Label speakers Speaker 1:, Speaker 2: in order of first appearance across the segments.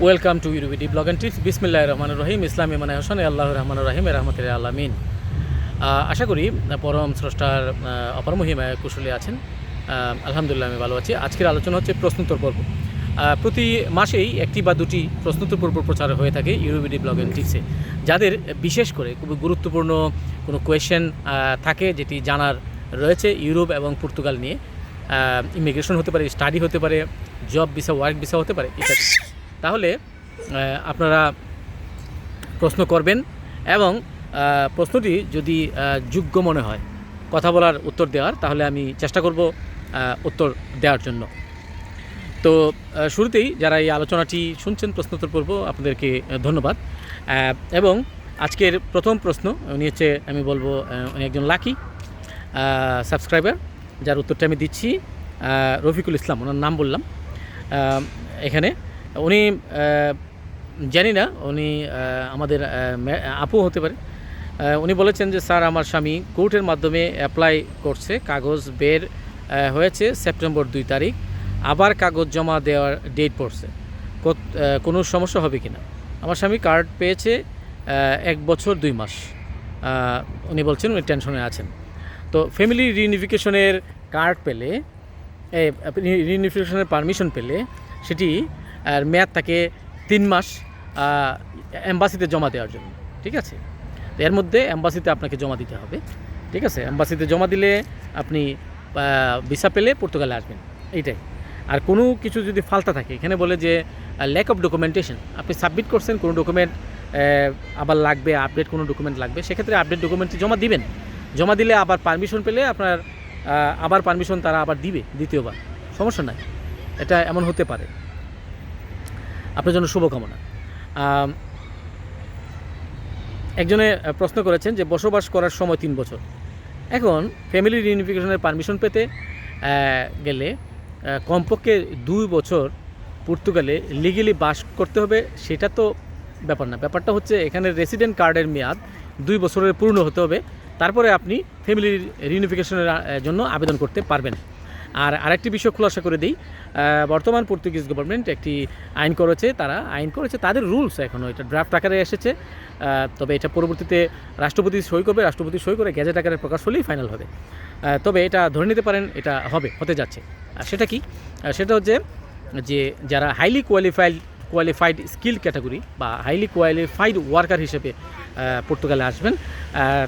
Speaker 1: Welcome to Euro BD blog and tips. বিসমিল্লাহ রহমান রহিম। ইসলামী মানে হোসেন আল্লাহ রহমান রহিম রহমতুল আলমিন। আশা করি পরম স্রষ্টার অপর মহিমায় কুশলী আছেন। আলহামদুলিল্লাহ আমি ভালো আছি। আজকের আলোচনা হচ্ছে প্রশ্নোত্তর পর্ব। প্রতি মাসেই একটি বা দুটি প্রশ্নোত্তর পর্ব প্রচার হয়ে থাকে ইউরুবিডি ব্লগ অ্যান্ড টিপসে। যাদের বিশেষ করে খুবই গুরুত্বপূর্ণ কোনো কোয়েশ্চেন থাকে যেটি জানার রয়েছে ইউরোপ এবং পর্তুগাল নিয়ে ইমিগ্রেশন হতে পারে, স্টাডি হতে পারে, জব ভিসা, ওয়ার্ক ভিসা হতে পারে, ইত্যাদি। তাহলে আপনারা প্রশ্ন করবেন এবং প্রশ্নটি যদি যোগ্য মনে হয় কথা বলার উত্তর দেওয়ার, তাহলে আমি চেষ্টা করব উত্তর দেওয়ার জন্য। তো শুরুতেই যারা এই আলোচনাটি শুনছেন, প্রশ্নোত্তর পর্ব, আপনাদেরকে ধন্যবাদ। এবং আজকের প্রথম প্রশ্ন, উনি হচ্ছে, আমি বলব উনি একজন লাকি সাবস্ক্রাইবার, যার উত্তরটা আমি দিচ্ছি রফিকুল ইসলাম, ওনার নাম বললাম। এখানে উনি জানি না উনি আমাদের আপু হতে পারে উনি বলেছেন যে স্যার আমার স্বামী কোর্টের মাধ্যমে অ্যাপ্লাই করছে কাগজ বের হয়েছে সেপ্টেম্বর দুই তারিখ আবার কাগজ জমা দেওয়ার ডেট পড়ছে কোনো সমস্যা হবে কি না আমার স্বামী কার্ড পেয়েছে এক বছর দুই মাস উনি বলছেন উনি টেনশনে আছেন তো ফ্যামিলি রিউনিফিকেশনের কার্ড পেলে রিউনিফিকেশনের পারমিশন পেলে সেটি আর মেয়াদ থাকে তিন মাস অ্যাম্বাসিতে জমা দেওয়ার জন্য, ঠিক আছে? এর মধ্যে অ্যাম্বাসিতে আপনাকে জমা দিতে হবে, ঠিক আছে? অ্যাম্বাসিতে জমা দিলে আপনি ভিসা পেলে পর্তুগালে আসবেন, এইটাই। আর কোনো কিছু যদি ফালতা থাকে, এখানে বলে যে ল্যাক অফ ডকুমেন্টেশন আপনি সাবমিট করছেন, কোনো ডকুমেন্ট আবার লাগবে আপডেট কোনো ডকুমেন্ট লাগবে, সেক্ষেত্রে আপডেট ডকুমেন্টটি জমা দিবেন। জমা দিলে আবার পারমিশন পেলে আপনার আবার পারমিশন তারা আবার দিবে দ্বিতীয়বার। সমস্যা নাই, এটা এমন হতে পারে। আপনার জন্য শুভকামনা। একজনে প্রশ্ন করেছেন যে বসবাস করার সময় তিন বছর। এখন ফ্যামিলি রিউনিফিকেশনের পারমিশন পেতে গেলে কমপক্ষে দুই বছর পর্তুগালে লিগেলি বাস করতে হবে, সেটা তো ব্যাপার না। ব্যাপারটা হচ্ছে, এখানে রেসিডেন্ট কার্ডের মেয়াদ দুই বছরের পূর্ণ হতে হবে। তারপরে আপনি ফ্যামিলি রিউনিফিকেশনের জন্য আবেদন করতে পারবেন। আর আরেকটি বিষয় খোলাসা করে দিই বর্তমান পর্তুগিজ গভর্নমেন্ট একটি আইন করেছে, তারা আইন করেছে, তাদের রুলস এখনও এটা ড্রাফট আকারে এসেছে তবে এটা পরবর্তীতে রাষ্ট্রপতি সই করবে, রাষ্ট্রপতি সই করে গ্যাজেট আকারে প্রকাশ হলেই ফাইনাল হবে। তবে এটা ধরে নিতে পারেন, এটা হবে, হতে যাচ্ছে। আর সেটা কি? সেটা হচ্ছে যে যারা highly qualified qualified skill category বা হাইলি কোয়ালিফাইড ওয়ার্কার হিসেবে পর্তুগালে আসবেন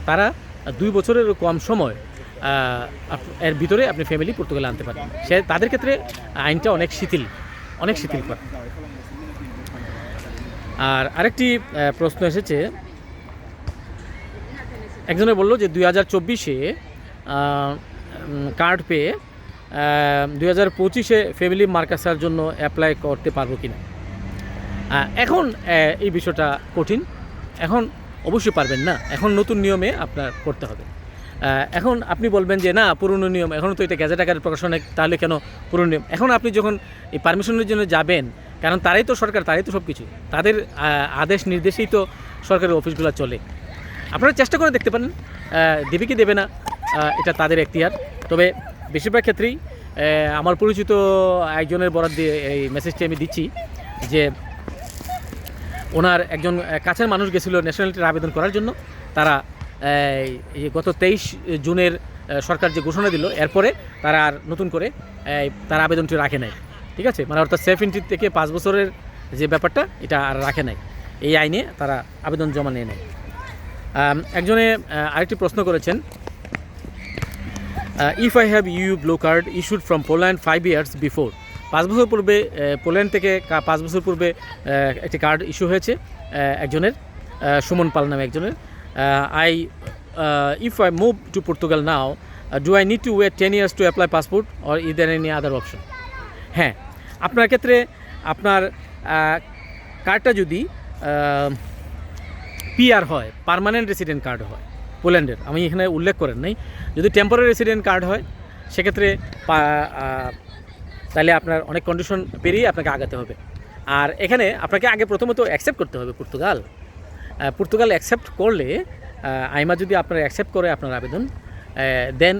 Speaker 1: তারা দুই বছরের কম সময় এর ভিতরে আপনি ফ্যামিলি পর্তুগালে আনতে পারেন সে তাদের ক্ষেত্রে আইনটা অনেক শিথিল অনেক শিথিল করা। আর আরেকটি প্রশ্ন এসেছে। একজনে বলল যে দুই হাজার চব্বিশে কার্ড পেয়ে দুই হাজার পঁচিশে ফ্যামিলি মার্কাসার জন্য অ্যাপ্লাই করতে পারব কি না এখন এই বিষয়টা কঠিন। এখন অবশ্যই পারবেন না। এখন নতুন নিয়মে আপনার করতে হবে। এখন আপনি বলবেন যে, না, পুরনো নিয়ম, এখন তো এটা গ্যাজেট আকারে প্রকাশন তাহলে কেন পুরনো নিয়ম? এখন আপনি যখন এই পারমিশনের জন্য যাবেন, কারণ তারাই তো সরকার, তারাই তো সব কিছু তাদের আদেশ নির্দেশেই তো সরকারের অফিসগুলো চলে। আপনারা চেষ্টা করে দেখতে পারেন দেবে কি দেবে না এটা তাদের এখতিয়ার। তবে বেশিরভাগ ক্ষেত্রেই আমার পরিচিত একজনের বরাদ দিয়ে এই মেসেজটি আমি দিচ্ছি যে, ওনার একজন কাছের মানুষ গেছিল ন্যাশনালিটির আবেদন করার জন্য, তারা গত তেইশ জুনের সরকার যে ঘোষণা দিল, এরপরে তারা আর নতুন করে তার আবেদনটি রাখে নাই। ঠিক আছে? মানে অর্থাৎ সেফ এন্ট্রি থেকে পাঁচ বছরের যে ব্যাপারটা, এটা আর রাখে নাই। এই আইনে তারা আবেদন জমা নিয়ে নেয় একজনে আরেকটি প্রশ্ন করেছেন if I have you blue card issued from Poland five years before পাঁচ বছর পূর্বে পোল্যান্ড থেকে পাঁচ বছর পূর্বে একটি কার্ড ইস্যু হয়েছে একজনের সুমন পাল নামে একজনের I if I move to Portugal now do I need to wait ten years to apply passport or is there any other option হ্যাঁ আপনার ক্ষেত্রে আপনার কার্ডটা যদি পিআর হয় পার্মানেন্ট রেসিডেন্ট কার্ড হয়, পোল্যান্ডের, আমি এখানে উল্লেখ করেন নাই, যদি টেম্পোরারি রেসিডেন্ট কার্ড হয়, সেক্ষেত্রে তাহলে আপনার অনেক কন্ডিশন পেরিয়ে আপনাকে আগাতে হবে। আর এখানে আপনাকে আগে প্রথমত অ্যাকসেপ্ট করতে হবে পর্তুগাল পর্তুগাল অ্যাকসেপ্ট করলে আইমা যদি আপনার অ্যাকসেপ্ট করে আপনার আবেদন দেন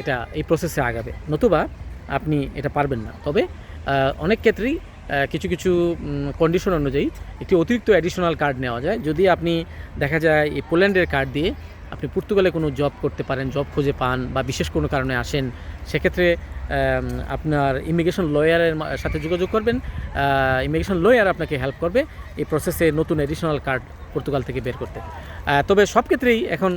Speaker 1: এটা এই প্রসেসে আগাবে। নতুবা আপনি এটা পারবেন না। তবে অনেক ক্ষেত্রেই কিছু কিছু কন্ডিশন অনুযায়ী একটি অতিরিক্ত অ্যাডিশনাল কার্ড নেওয়া যায়। যদি আপনি দেখা যায় এই পোল্যান্ডের কার্ড দিয়ে আপনি পর্তুগালে কোনো জব করতে পারেন জব খুঁজে পান বা বিশেষ কোনো কারণে আসেন, সেক্ষেত্রে আপনার ইমিগ্রেশন লয়ারের সাথে যোগাযোগ করবেন ইমিগ্রেশন লয়ার আপনাকে হেল্প করবে এই প্রসেসে নতুন অ্যাডিশনাল কার্ড পর্তুগাল থেকে বের করতে। তবে সব ক্ষেত্রেই এখন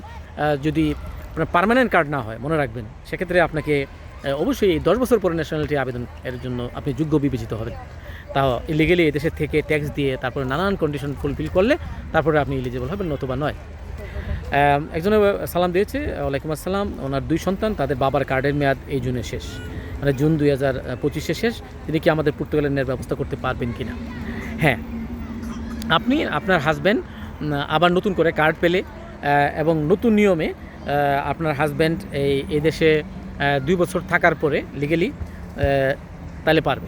Speaker 1: যদি আপনার পার্মানেন্ট কার্ড না হয়, মনে রাখবেন, সেক্ষেত্রে আপনাকে অবশ্যই এই দশ বছর পরে ন্যাশনালিটি আবেদন এর জন্য আপনি যোগ্য বিবেচিত হবেন। তাও ইলিগেলি এদেশের থেকে ট্যাক্স দিয়ে তারপরে নানান কন্ডিশন ফুলফিল করলে তারপরে আপনি এলিজিবল হবেন, নতুবা নয়। একজনে সালাম দিয়েছে, ওয়ালাইকুম আসসালাম। ওনার দুই সন্তান, তাদের বাবার কার্ডের মেয়াদ এই জুনে শেষ। মানে জুন দুই হাজার পঁচিশে শেষ। তিনি কি আমাদের পর্তুগালের নেওয়ার ব্যবস্থা করতে পারবেন কি না? হ্যাঁ। আপনি, আপনার হাজব্যান্ড আবার নতুন করে কার্ড পেলে এবং নতুন নিয়মে আপনার হাজব্যান্ড এই এদেশে দুই বছর থাকার পরে লিগেলি তাহলে পারবে।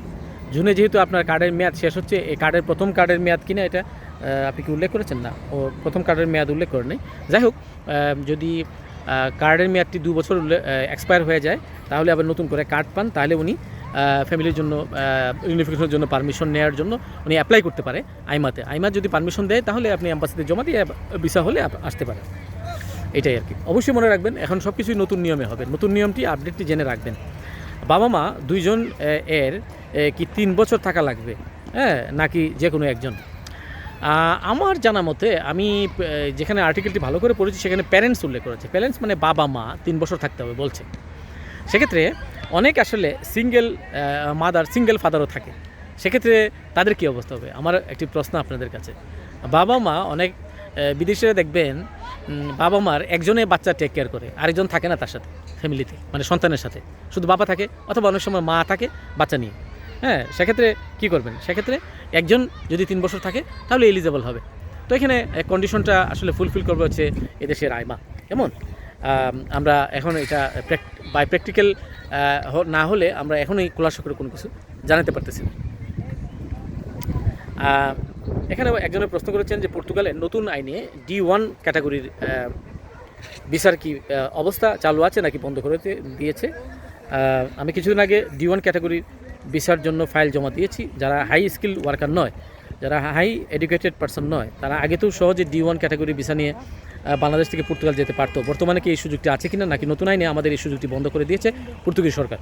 Speaker 1: জুনে যেহেতু আপনার কার্ডের মেয়াদ শেষ হচ্ছে, এই কার্ডের প্রথম কার্ডের মেয়াদ কিনা, এটা আপনি কি উল্লেখ করেছেন? না, ও প্রথম কার্ডের মেয়াদ উল্লেখ করে নেই যাই হোক যদি কার্ডের মেয়াদটি দু বছর এক্সপায়ার হয়ে যায়, তাহলে আবার নতুন করে কার্ড পান। তাহলে উনি ফ্যামিলির জন্য ইউনিফিকেশনের জন্য পারমিশন নেওয়ার জন্য উনি অ্যাপ্লাই করতে পারে আইমাতে। আইমা যদি পারমিশন দেয়, তাহলে আপনি অ্যাম্বাসিতে জমা দিয়ে ভিসা হলে আসতে পারেন। এটাই আর কি অবশ্যই মনে রাখবেন, এখন সব কিছুই নতুন নিয়মে হবে। নতুন নিয়মটি আপডেটটি জেনে রাখবেন। বাবা মা দুইজন এর কি তিন বছর থাকা লাগবে? হ্যাঁ নাকি যে কোনো একজন? আমার জানা মতে আমি যেখানে আর্টিকেলটি ভালো করে পড়েছি সেখানে প্যারেন্টস উল্লেখ করেছে। প্যারেন্টস মানে বাবা মা তিন বছর থাকতে হবে বলছে। সেক্ষেত্রে অনেক আসলে সিঙ্গেল মাদার সিঙ্গেল ফাদারও থাকে। সেক্ষেত্রে তাদের কী অবস্থা হবে? আমার একটি প্রশ্ন আপনাদের কাছে। বাবা মা অনেক আহ, বিদেশিরা দেখবেন বাবা মার একজনে বাচ্চা টেক কেয়ার করে আরেকজন থাকে না তার সাথে ফ্যামিলিতে মানে সন্তানের সাথে। শুধু বাবা থাকে অথবা অনেক সময় মা থাকে বাচ্চা নিয়ে। হ্যাঁ সেক্ষেত্রে কী করবেন? সেক্ষেত্রে একজন যদি তিন বছর থাকে, তাহলে এলিজেবল হবে। তো এখানে কন্ডিশনটা আসলে ফুলফিল করবে হচ্ছে এদেশের আইমা কেমন? আমরা এখন এটা বাই প্র্যাকটিক্যাল না হলে আমরা এখনই খোলাসা করে কোনো কিছু জানাতে পারতেছি এখানে একজনের প্রশ্ন করেছেন যে পর্তুগালের নতুন আইনে ডি ওয়ান ক্যাটাগরির বিচার কি অবস্থা চালু আছে নাকি বন্ধ করে দিয়েছে? আমি কিছুদিন আগে ডি ওয়ান ক্যাটাগরির ভিসার জন্য ফাইল জমা দিয়েছি। যারা হাই স্কিল ওয়ার্কার নয়, যারা হাই এডুকেটেড পার্সন নয়, তারা আগে তো সহজে ডি ওয়ান ক্যাটাগরি ভিসা নিয়ে বাংলাদেশ থেকে পর্তুগাল যেতে পারতো। বর্তমানে কি এই সুযোগটি আছে কিনা, নাকি নতুন আইনে আমাদের এই সুযোগটি বন্ধ করে দিয়েছে পর্তুগিজ সরকার?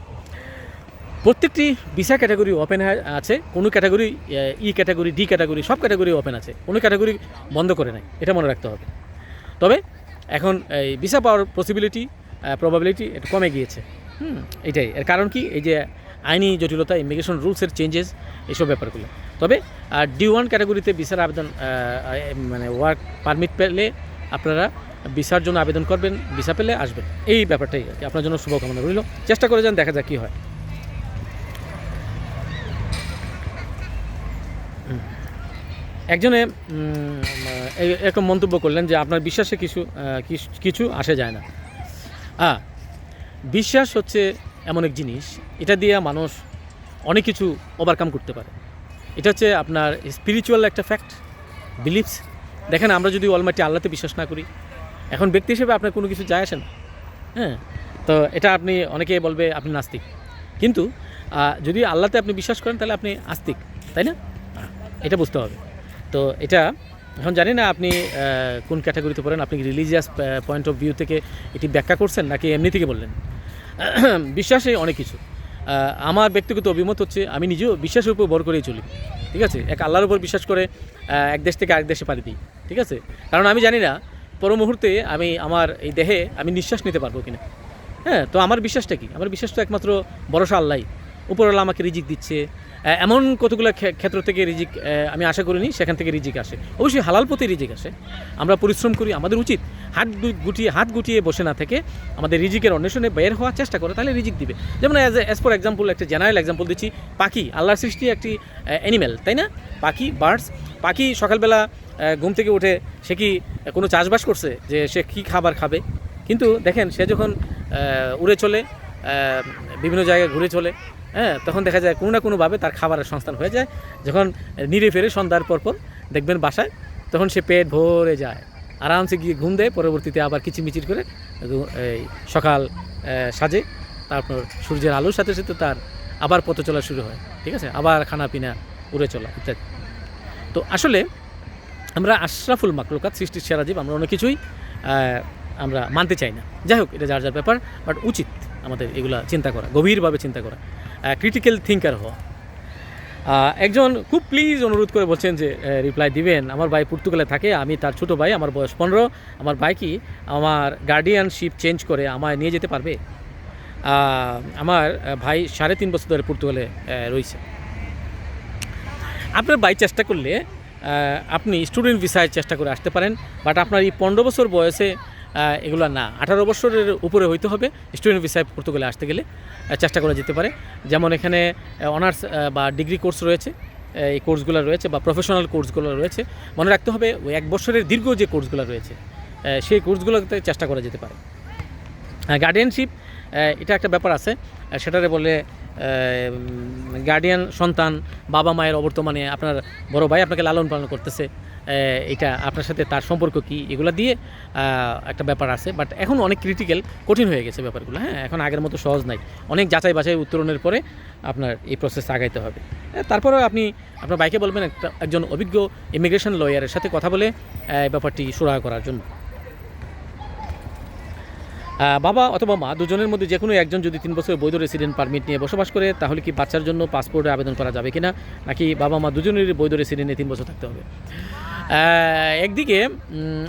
Speaker 1: প্রত্যেকটি ভিসা ক্যাটাগরি ওপেন আছে। কোনো category E category D category সব ক্যাটাগরি ওপেন আছে। কোনো ক্যাটাগরি বন্ধ করে নাই। এটা মনে রাখতে হবে। তবে এখন এই ভিসা পাওয়ার পসিবিলিটি প্রবাবিলিটি একটু কমে গিয়েছে। হুম, এটাই। এর কারণ কি? এই যে আইনি জটিলতা ইমিগ্রেশন রুলসের চেঞ্জেস এইসব ব্যাপারগুলো। তবে ডি ওয়ান ক্যাটাগরিতে ভিসার আবেদন মানে ওয়ার্ক পারমিট পেলে আপনারা ভিসার জন্য আবেদন করবেন, ভিসা পেলে আসবেন। এই ব্যাপারটাই আর কি। আপনার জন্য শুভকামনা রইল। চেষ্টা করে যান, দেখা যাক কী হয়। একজনে এরকম মন্তব্য করলেন যে আপনার বিশ্বাসে কিছু কিছু আসে যায় না। বিশ্বাস হচ্ছে এমন এক জিনিস, এটা দিয়ে মানুষ অনেক কিছু ওভারকাম করতে পারে। এটা হচ্ছে আপনার স্পিরিচুয়াল একটা ফ্যাক্ট বিলিভস দেখেন, আমরা যদি অলমাইটি আল্লাহতে বিশ্বাস না করি, এখন ব্যক্তি হিসেবে আপনার কোনো কিছু যায় আসে না। হ্যাঁ? তো এটা আপনি অনেকে বলবে আপনি নাস্তিক। কিন্তু যদি আল্লাহতে আপনি বিশ্বাস করেন, তাহলে আপনি আস্তিক, তাই না? এটা বুঝতে হবে। তো এটা, এখন জানি না আপনি কোন ক্যাটাগরিতে পড়েন, আপনি রিলিজিয়াস পয়েন্ট অফ ভিউ থেকে এটি ব্যাখ্যা করছেন, নাকি এমনি থেকে বললেন? বিশ্বাসে অনেক কিছু। আমার ব্যক্তিগত অভিমত হচ্ছে আমি নিজেও বিশ্বাসের উপর ভর করেই চলি, ঠিক আছে? এক আল্লাহর উপর বিশ্বাস করে এক দেশ থেকে আরেক দেশে পাড়ি দিই, ঠিক আছে? কারণ আমি জানি না, পর মুহূর্তে আমি আমার এই দেহে আমি নিঃশ্বাস নিতে পারব কিনা। হ্যাঁ তো আমার বিশ্বাসটা কি? আমার বিশ্বাস তো একমাত্র ভরসা আল্লাহ উপরওয়ালা আমাকে রিজিক দিচ্ছে এমন কতগুলো ক্ষে- ক্ষেত্র থেকে রিজিক আমি আশা করিনি, সেখান থেকে রিজিক আসে। অবশ্যই হালাল পথে রিজিক আসে। আমরা পরিশ্রম করি, আমাদের উচিত হাত গুটিয়ে হাত গুটিয়ে বসে না থেকে আমাদের রিজিকের অন্বেষণে বের হওয়ার চেষ্টা করে, তাহলে রিজিক দিবে। যেমন অ্যাজ অ্যাজ ফর এক্সাম্পল একটা জেনারেল এক্সাম্পল দিচ্ছি, পাখি, আল্লাহর সৃষ্টি একটি অ্যানিম্যাল তাই না? পাখি বার্ডস পাখি সকালবেলা ঘুম থেকে উঠে সে কি কোনো চাষবাস করছে যে সে কী খাবার খাবে? কিন্তু দেখেন, সে যখন উড়ে চলে বিভিন্ন জায়গায় ঘুরে চলে হ্যাঁ তখন দেখা যায় কোনো না কোনোভাবে তার খাবারের সংস্থান হয়ে যায়। যখন নিরে ফেরে সন্ধ্যার পর পর দেখবেন বাসায়, তখন সে পেট ভরে যায়। আরামসে গিয়ে ঘুম দেয়, পরবর্তীতে আবার কিচিমিচির করে এই সকাল সাজে তারপর সূর্যের আলোর সাথে সাথে তার আবার পথ চলা শুরু হয়। ঠিক আছে? আবার খানা পিনা উড়ে চলা ইত্যাদি। তো আসলে আমরা আশরাফুল মাকলুকাত সৃষ্টির সেরা জীব, আমরা অনেক কিছুই আমরা মানতে চাই না। যাই হোক, এটা যার যার ব্যাপার বাট উচিত আমাদের এগুলা চিন্তা করা, গভীরভাবে চিন্তা করা। ক্রিটিক্যাল থিঙ্কার হওয়া একজন খুব প্লিজ অনুরোধ করে বলছেন যে রিপ্লাই দিবেন। আমার ভাই পর্তুগালে থাকে, আমি তার ছোট ভাই, আমার বয়স পনেরো। আমার ভাই কি আমার গার্ডিয়ানশিপ চেঞ্জ করে আমায় নিয়ে যেতে পারবে? আমার ভাই সাড়ে তিন বছর ধরে পর্তুগালে রয়েছে। আপনার ভাই চেষ্টা করলে আপনি স্টুডেন্ট ভিসায় চেষ্টা করে আসতে পারেন বাট আপনার এই পনেরো বছর বয়সে এগুলো না। আঠারো বছরের উপরে হইতে হবে। স্টুডেন্ট ভিসায় পর্তুগালে আসতে গেলে চেষ্টা করা যেতে পারে। যেমন এখানে অনার্স বা ডিগ্রি কোর্স রয়েছে এই কোর্সগুলো রয়েছে, বা প্রফেশনাল কোর্সগুলো রয়েছে। মনে রাখতে হবে, ওই এক বছরের দীর্ঘ যে কোর্সগুলো রয়েছে সেই কোর্সগুলোতে চেষ্টা করা যেতে পারে। গার্ডিয়ানশিপ এটা একটা ব্যাপার আছে। সেটারে বলে গার্ডিয়ান সন্তান, বাবা মায়ের অবর্তমানে আপনার বড় ভাই আপনাকে লালন পালন করতেছে। এটা আপনার সাথে তার সম্পর্ক কি এগুলো দিয়ে একটা ব্যাপার আছে। বাট এখন অনেক ক্রিটিক্যাল কঠিন হয়ে গেছে ব্যাপারগুলো হ্যাঁ? এখন আগের মতো সহজ নাই। অনেক যাচাই বাছাই উত্তরণের পরে আপনার এই প্রসেস আগাইতে হবে। আহ, তারপরেও আপনি আপনার বাইকে বলবেন একটা একজন অভিজ্ঞ ইমিগ্রেশন লয়ারের সাথে কথা বলে ব্যাপারটি সুরাহা করার জন্য। বাবা অথবা মা দুজনের মধ্যে যে কোনো একজন যদি তিন বছর বৈধ রেসিডেন্ট পারমিট নিয়ে বসবাস করে তাহলে কি বাচ্চার জন্য পাসপোর্টে আবেদন করা যাবে কিনা? নাকি বাবা মা দুজনেরই বৈধ রেসিডেন্টে তিন বছর থাকতে হবে? একদিকে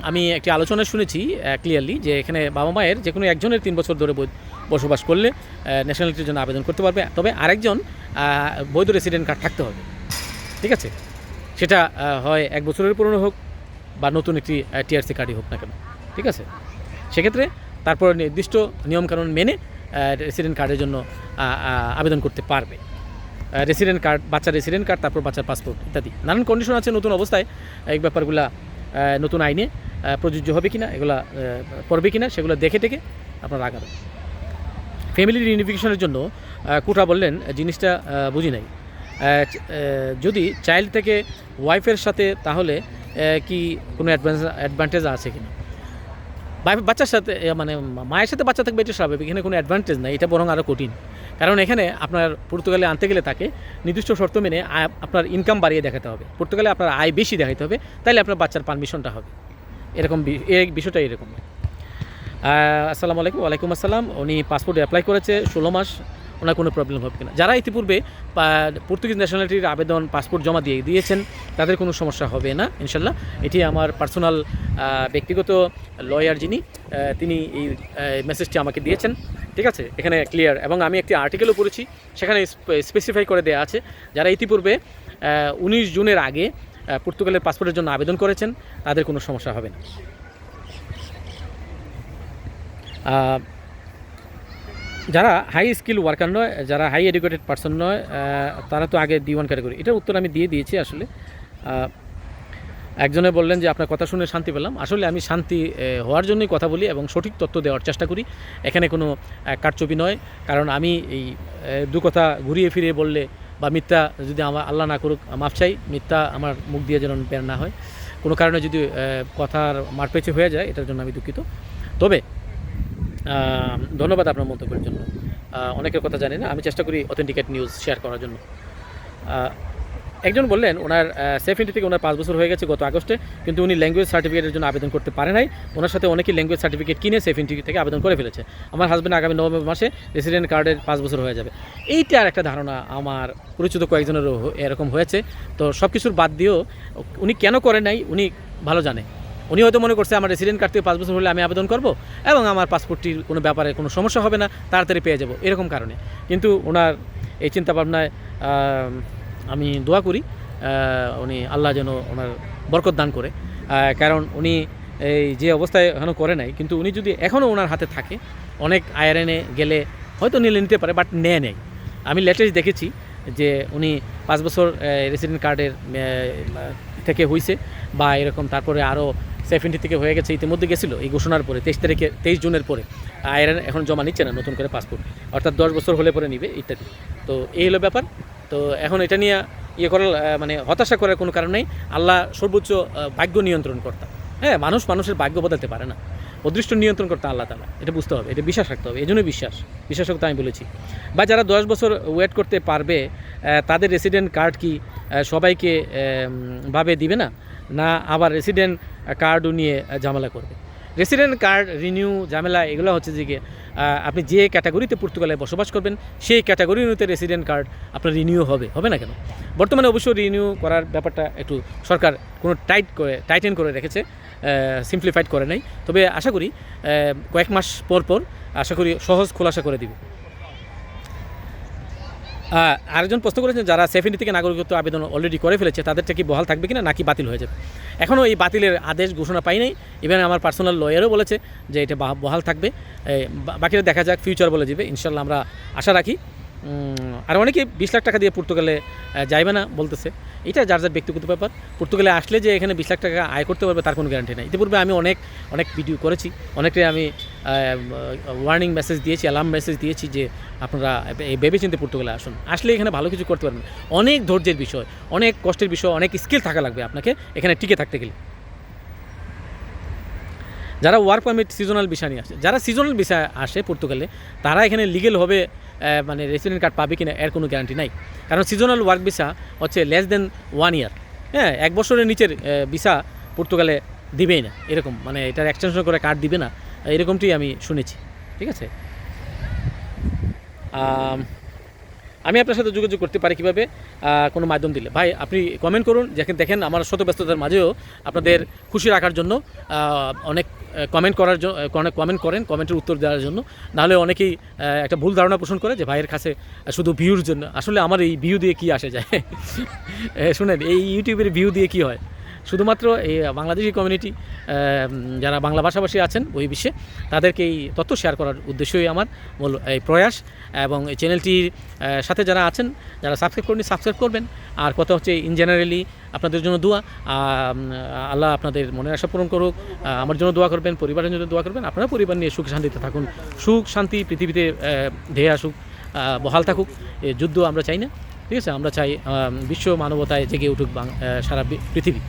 Speaker 1: আমি একটি আলোচনা শুনেছি ক্লিয়ারলি যে এখানে বাবা মায়ের যে কোনো একজনের তিন বছর ধরে বসবাস করলে ন্যাশনালিটির জন্য আবেদন করতে পারবে, তবে আরেকজন বৈধ রেসিডেন্ট কার্ড থাকতে হবে। ঠিক আছে? সেটা হয় এক বছরের পুরনো হোক বা নতুন একটি টিআরসি কার্ডই হোক না কেন। ঠিক আছে? সেক্ষেত্রে তারপর নির্দিষ্ট নিয়মকানুন মেনে রেসিডেন্ট কার্ডের জন্য আবেদন করতে পারবে। রেসিডেন্ট কার্ড বাচ্চার রেসিডেন্ট কার্ড তারপর বাচ্চার পাসপোর্ট ইত্যাদি। নানান কন্ডিশন আছে নতুন অবস্থায়, এই ব্যাপারগুলা নতুন আইনে প্রযোজ্য হবে কিনা, এগুলা পড়বে কিনা, সেগুলো দেখে টেকে আপনারা আগাবেন। ফ্যামিলি রিউনিফিকেশনের জন্য কুটা বললেন, জিনিসটা বুঝি নাই। যদি চাইল্ড থেকে ওয়াইফের সাথে, তাহলে কি কোনো অ্যাডভান্স অ্যাডভান্টেজ আছে কিনা? বাচ্চার সাথে মানে মায়ের সাথে বাচ্চা থাকবে, এটা স্বাভাবিক। এখানে কোনো অ্যাডভান্টেজ নাই, এটা বরং আরও কঠিন। কারণ এখানে আপনার পর্তুগালে আনতে গেলে তাকে নির্দিষ্ট শর্ত মেনে আপনার ইনকাম বাড়িয়ে দেখাতে হবে। পর্তুগালে আপনার আয় বেশি দেখাতে হবে, তাইলে আপনার বাচ্চার পারমিশনটা হবে। এরকম এই বিষয়টা এরকম। আসসালামু আলাইকুম, ওয়ালাইকুম আসসালাম। উনি পাসপোর্ট অ্যাপ্লাই করেছে, ষোলো মাস, ওনার কোনো প্রবলেম হবে কিনা। যারা ইতিপূর্বে পর্তুগিজ ন্যাশনালিটির আবেদন পাসপোর্ট জমা দিয়ে দিয়েছেন, তাদের কোনো সমস্যা হবে না, ইনশাল্লাহ। এটি আমার পার্সোনাল ব্যক্তিগত লয়ার যিনি তিনি এই মেসেজটি আমাকে দিয়েছেন। ঠিক আছে? এখানে ক্লিয়ার এবং আমি একটি আর্টিকেলও পড়েছি, সেখানে স্পেসিফাই করে দেওয়া আছে, যারা ইতিপূর্বে উনিশ জুনের আগে পর্তুগালের পাসপোর্টের জন্য আবেদন করেছেন, তাদের কোনো সমস্যা হবে না। যারা হাই স্কিল ওয়ার্কার নয়, যারা হাই এডুকেটেড পার্সন নয় তারা তো আগে ডি ওয়ান ক্যাটাগরি এটার উত্তর আমি দিয়ে দিয়েছি আসলে। একজনে বললেন যে, আপনার কথা শুনে শান্তি পেলাম। আসলে আমি শান্তি হওয়ার জন্যই কথা বলি এবং সঠিক তথ্য দেওয়ার চেষ্টা করি। এখানে কোনো কারচুপি নয়। কারণ আমি এই দু কথা ঘুরিয়ে ফিরিয়ে বললে বা মিথ্যা যদি আমার, আল্লাহ না করুক, মাফ চাই। মিথ্যা আমার মুখ দিয়ে যেন বের না হয়। কোনো কারণে যদি কথার মারপেচে হয়ে যায়, এটার জন্য আমি দুঃখিত। তবে ধন্যবাদ আপনার মন্তব্যের জন্য। অনেকের কথা জানি না। আমি চেষ্টা করি অথেন্টিকেট নিউজ শেয়ার করার জন্য। একজন বললেন, ওনার সেফ এন্ট্রি থেকে ওনার পাঁচ বছর হয়ে গেছে গত আগস্টে, কিন্তু উনি ল্যাঙ্গুয়েজ সার্টিফিকেটের জন্য আবেদন করতে পারে নাই। ওনার সাথে অনেকেই ল্যাঙ্গুয়েজ সার্টিফিকেট কিনে সেফ এন্ট্রি থেকে আবেদন করে ফেলেছে। আমার হাজব্যান্ড আগামী নভেম্বর মাসে রেসিডেন্ট কার্ডের পাঁচ বছর হয়ে যাবে। এইটার একটা ধারণা আমার পরিচিত কয়েকজনেরও এরকম হয়েছে। তো সব কিছুর বাদ দিয়েও উনি কেন করে নাই, উনি ভালো জানে। উনি হয়তো মনে করছে, আমার রেসিডেন্ট কার্ড থেকে পাঁচ বছর হলে আমি আবেদন করব এবং আমার পাসপোর্টটির কোনো ব্যাপারে কোনো সমস্যা হবে না, তাড়াতাড়ি পেয়ে যাব। এরকম কারণে। কিন্তু ওনার এই চিন্তাভাবনায় আমি দোয়া করি উনি আল্লাহ যেন ওনার বরকত দান করে। কারণ উনি এই যে অবস্থায় এখনও করে নাই, কিন্তু উনি যদি এখনও ওনার হাতে থাকে, অনেক আয়ারনে গেলে হয়তো নিলে নিতে পারে বাট নেয় নেই। আমি লেটেস্ট দেখেছি যে উনি পাঁচ বছর রেসিডেন্ট কার্ডের থেকে হয়েছে বা এরকম তারপরে আরও সেভেন্টি থেকে হয়ে গেছে, ইতিমধ্যে গেছিল। এই ঘোষণার পরে, তেইশ তারিখে, তেইশ জুনের পরে, আয়রন এখন জমা নিচ্ছে না, নতুন করে পাসপোর্ট অর্থাৎ দশ বছর হলে পরে নিবে, ইত্যাদি। তো এই হলো ব্যাপার। তো এখন এটা নিয়ে ইয়ে করার মানে হতাশা করার কোনো কারণ নেই। আল্লাহ সর্বোচ্চ ভাগ্য নিয়ন্ত্রণ কর্তা। হ্যাঁ মানুষ মানুষের ভাগ্য বদলাতে পারে না। অদৃষ্ট নিয়ন্ত্রণ করতে আল্লাহ তালা এটা বুঝতে হবে, এটা বিশ্বাস রাখতে হবে এই জন্যই বিশ্বাস। বিশ্বাসক আমি বলেছি। বা যারা দশ বছর ওয়েট করতে পারবে তাদের রেসিডেন্ট কার্ড কি সবাইকে ভাবে দিবে না? না আবার রেসিডেন্ট কার্ডও নিয়ে ঝামেলা করবে। রেসিডেন্ট কার্ড, রিনিউ, ঝামেলা, এগুলো হচ্ছে যে আপনি যে ক্যাটাগরিতে পর্তুগালে বসবাস করবেন, সেই ক্যাটাগরি অনুযায়ী রেসিডেন্ট কার্ড আপনার রিনিউ হবে হবে না কেন? বর্তমানে অবশ্য রিনিউ করার ব্যাপারটা একটু সরকার কোনো টাইট করে, টাইটেন করে রেখেছে সিম্পলিফাইড করে নাই। তবে আশা করি কয়েক মাস পর পর আশা করি সহজ খোলাসা করে দিবে। আরেকজন প্রশ্ন করেছেন, যারা সেভেন্টি থেকে নাগরিকত্ব আবেদন অলরেডি করে ফেলেছে, তাদেরটা কি বহাল থাকবে কিনা নাকি বাতিল হয়ে যাবে? এখনও এই বাতিলের আদেশ ঘোষণা পাই নাই। ইভেন আমার পার্সোনাল লয়ারও বলেছে যে এটা বহাল থাকবে। এই বা- বাকিটা দেখা যাক ফিউচার বলে যাবে, ইনশাল্লাহ আমরা আশা রাখি। আর অনেকে বিশ লাখ টাকা দিয়ে পর্তুগালে যাইবে না বলতেছে। এটা যার যার ব্যক্তিগত ব্যাপার। পর্তুগালে আসলে যে এখানে বিশ লাখ টাকা আয় করতে পারবে, তার কোনো গ্যারান্টি নেই। ইতিপূর্বে আমি অনেক অনেক ভিডিও করেছি। অনেকে আমি ওয়ার্নিং মেসেজ দিয়েছি অ্যালার্ম মেসেজ দিয়েছি যে আপনারা এই ভেবেচিন্তে পর্তুগালে আসুন। আসলে এখানে ভালো কিছু করতে পারবেন। অনেক ধৈর্যের বিষয়, অনেক কষ্টের বিষয়, অনেক স্কিল থাকা লাগবে আপনাকে এখানে টিকে থাকতে গেলে। যারা ওয়ার্ক পারমিট সিজনাল ভিসা নিয়ে আসে যারা সিজনাল ভিসা আসে পর্তুগালে, তারা এখানে লিগেল হবে মানে রেসিডেন্ট কার্ড পাবে কিনা এর কোনো গ্যারান্টি নাই। কারণ সিজনাল ওয়ার্ক ভিসা হচ্ছে লেস দেন ওয়ান ইয়ার হ্যাঁ এক বছরের নিচের ভিসা পর্তুগালে দিবেই না। এরকম মানে এটার এক্সটেনশন করে কার্ড দিবে না। এরকমটি আমি শুনেছি, ঠিক আছে? আমি আপনার সাথে যোগাযোগ করতে পারি কীভাবে? কোনো মাধ্যম দিলে। ভাই, আপনি কমেন্ট করুন যেখানে দেখেন আমার শত ব্যস্ততার মাঝেও আপনাদের খুশি রাখার জন্য অনেক কমেন্ট করার জন্য কমেন্ট করেন কমেন্টের উত্তর দেওয়ার জন্য। নাহলে অনেকেই একটা ভুল ধারণা পোষণ করে যে ভাইয়ের কাছে শুধু ভিউর জন্য। আসলে আমার এই ভিউ দিয়ে কি আসে যায়? শুনেন, এই ইউটিউবের ভিউ দিয়ে কি হয়? শুধুমাত্র এই বাংলাদেশি কমিউনিটি যারা বাংলা ভাষাভাষী আছেন ওই বিশ্বে, তাদেরকে এই তথ্য শেয়ার করার উদ্দেশ্যই আমার মূল এই প্রয়াস এবং এই চ্যানেলটির সাথে যারা আছেন, যারা সাবস্ক্রাইব করেনি সাবস্ক্রাইব করবেন। আর কথা হচ্ছে ইন জেনারেলি আপনাদের জন্য দোয়া আল্লাহ আপনাদের মনের আশা পূরণ করুক আমার জন্য দোয়া করবেন, পরিবারের জন্য দোয়া করবেন, আপনারা পরিবার নিয়ে সুখ শান্তিতে থাকুন। সুখ, শান্তি পৃথিবীতে ধেয়ে আসুক বহাল থাকুক যুদ্ধ আমরা চাই না, ঠিক আছে? আমরা চাই বিশ্ব মানবতায় জেগে উঠুক সারা পৃথিবী।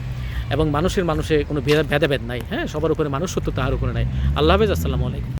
Speaker 1: এবং মানুষের মানুষে কোনো ভেদা- ভেদাভেদ নাই হ্যাঁ? সবার উপরে মানুষ সত্য তাহার উপরে নাই। আল্লাহ হাফেজ, আসসালামু আলাইকুম।